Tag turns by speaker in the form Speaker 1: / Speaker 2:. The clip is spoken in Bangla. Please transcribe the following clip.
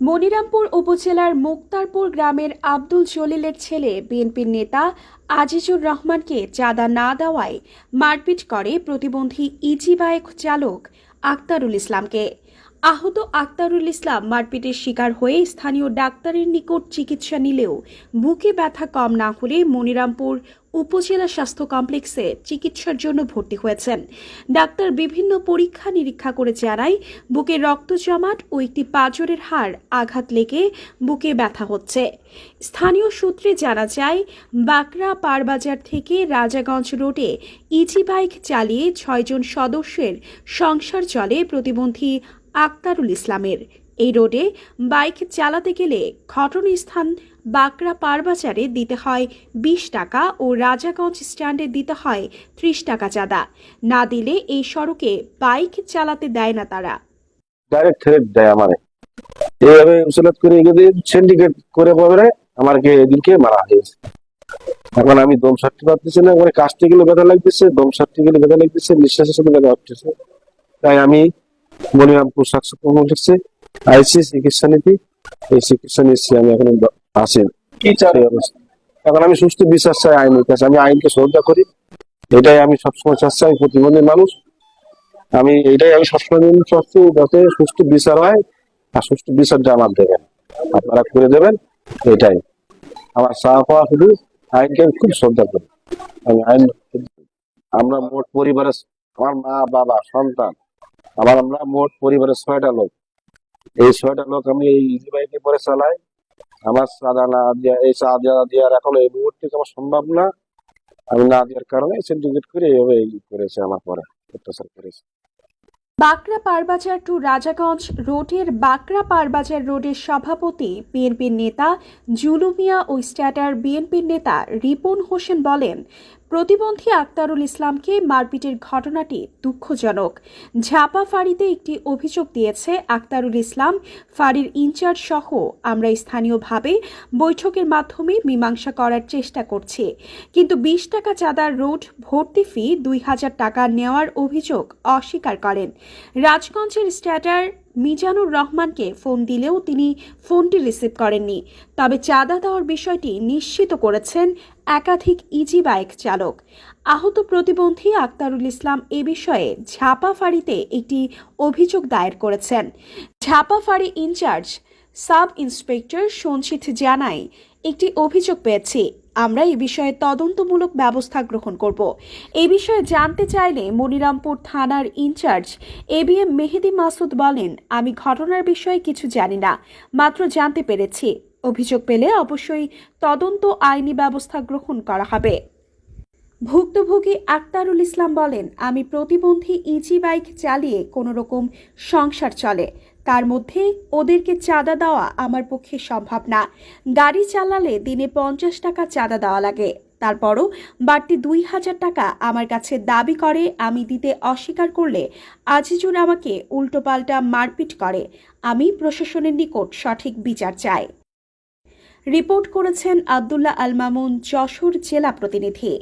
Speaker 1: মনিরামপুর উপজেলার মুক্তারপুর গ্রামের আব্দুল জলিলের ছেলে বিএনপির নেতা আজিজুর রহমানকে চাঁদা না দেওয়ায় মারপিট করে প্রতিবন্ধী ইজিবায়েক চালক আক্তারুল ইসলামকে। আহত আক্তারুল ইসলাম মারপিটের শিকার হয়ে স্থানীয় ডাক্তারের নিকট চিকিৎসা নিলেও বুকে ব্যথা কম না হলে মনিরামপুর উপজেলা স্বাস্থ্য কমপ্লেক্সে চিকিৎসার জন্য ভর্তি হয়েছেন। ডাক্তার বিভিন্ন পরীক্ষা নিরীক্ষা করে জানায়, বুকে রক্ত জমাট ও একটি পাঁজরের হাড় আঘাত লেগে বুকে ব্যথা হচ্ছে। স্থানীয় সূত্রে জানা যায় বাকরা পারবাজার থেকে রাজাগঞ্জ রোডে ইজি বাইক চালিয়ে ছয়জন সদস্যের সংসার চলে প্রতিবন্ধী আক্তারুল ইসলামের। এই রোডে বাইক চালাতে গেলে ঘটনাস্থান বাঁকড়া পারবাজারে দিতে হয় বিশ টাকা ও রাজাগঞ্জ স্ট্যান্ডে দিতে হয় ত্রিশ টাকা চাঁদা। না দিলে এই সড়কে বাইক চালাতে দেয় না তারা।
Speaker 2: ডাইরেক্ট থ্রেট দেয় আমারে। এইভাবে উসলাত করে এগিয়ে সিন্ডিকেট করে পাবে আমাকে এদিনকে মারা হয়েছে। এখন আমি দম সারতে পারতেছি না মানে কাশতে গেলে ব্যথা লাগতেছে, দম সারতে গেলে ব্যথা লাগতেছে, নিঃশ্বাসের সাথে ব্যথা হচ্ছে। তাই আমি মনিরামপুর স্বাস্থ্য কমপ্লেক্সে আইসি, চিকিৎসা নীতি, এই চিকিৎসা নিচ্ছি আমি এখন আছি। কি চাই অবস্থা এখন আমি সুস্থ বিশ্বাস চাই আইনের কাছে। আমি আইনকে শ্রদ্ধা করি। এটাই আমি সবসময় চাচ্ছি। আমি প্রতিবন্ধী মানুষ। আমি এটাই আমি সবসময় চাচ্ছি যাতে সুস্থ বিচার হয় আর সুস্থ বিচারটা আমার দেবেন। আপনারা করে দেবেন, এটাই। আমার চা পাওয়া শুধু আইনকে আমি খুব শ্রদ্ধা করি। আমি আইন আমরা মোট পরিবারের আমার মা, বাবা, সন্তান আমার আমরা মোট পরিবারের ছয়টা লোক। এই ছয়টা লোক আমি এই ইজি বাইকে পরে চালাই। আমার চাঁদা না দেওয়া এই চাঁদা দেওয়ার এখন এই মুহূর্তে আমার সম্ভব না। আমি না দেওয়ার কারণে সিন্ডিকেট করে এইভাবে করেছে, আমার পরে অত্যাচার করেছে।
Speaker 1: বাকরা পারবাজার টু রাজাগঞ্জ রোডের বাকরা পারবাজার রোডের সভাপতি বিএনপির নেতা জুলুমিয়া ও স্ট্যাটার বিএনপির নেতা রিপন হোসেন বলেন প্রতিবন্ধী আক্তারুল ইসলামকে মারপিটের ঘটনাটি দুঃখজনক। ঝাপা ফাঁড়িতে একটি অভিযোগ দিয়েছে আক্তারুল ইসলাম, ফাঁড়ির ইনচার্জ সহ। আমরা স্থানীয়ভাবে বৈঠকের মাধ্যমে মীমাংসা করার চেষ্টা করছি। কিন্তু বিশ টাকা চাঁদার রোড ভর্তি ফি দুই হাজার টাকা নেওয়ার অভিযোগ অস্বীকার করেন। রাজগঞ্জের স্ট্যাটার মিজানুর রহমানকে ফোন দিলেও তিনি ফোনটি রিসিভ করেননি। তবে চাঁদা দেওয়ার বিষয়টি নিশ্চিত করেছেন একাধিক ইজি বাইক চালক। আহত প্রতিবন্ধী আক্তারুল ইসলাম এ বিষয়ে ঝাপা ফাঁড়িতে একটি অভিযোগ দায়ের করেছেন। ঝাপা ফাঁড়ি ইনচার্জ সাব ইন্সপেক্টর সঞ্চিত জানায় একটি অভিযোগ পেয়েছি। আমরা এই বিষয়ে তদন্তমূলক ব্যবস্থা গ্রহণ করব। এ বিষয়ে জানতে চাইলে মনিরামপুর থানার incharge A B M Mehedi Masud বলেন, আমি ঘটনার বিষয়ে কিছু জানি না, মাত্র জানতে পেরেছি। অভিযোগ পেলে অবশ্যই তদন্ত আইনি ব্যবস্থা গ্রহণ করা হবে। ভুক্তভোগী আক্তারুল ইসলাম বলেন, আমি প্রতিবন্ধী ইজি বাইক চালিয়ে কোনো রকম সংসার চলে। তার মধ্যে ওদেরকে চাঁদা দেওয়া আমার পক্ষে সম্ভব না। গাড়ি চালালে দিনে পঞ্চাশ টাকা চাঁদা দেওয়া লাগে। তারপরও বাড়তি দুই হাজার টাকা আমার কাছে দাবি করে, আমি দিতে অস্বীকার করলে আজিজুর আমাকে উল্টোপাল্টা মারপিট করে। আমি প্রশাসনের নিকট সঠিক বিচার চাই। রিপোর্ট করেছেন আবদুল্লাহ আল মামুন, যশোর জেলা প্রতিনিধি।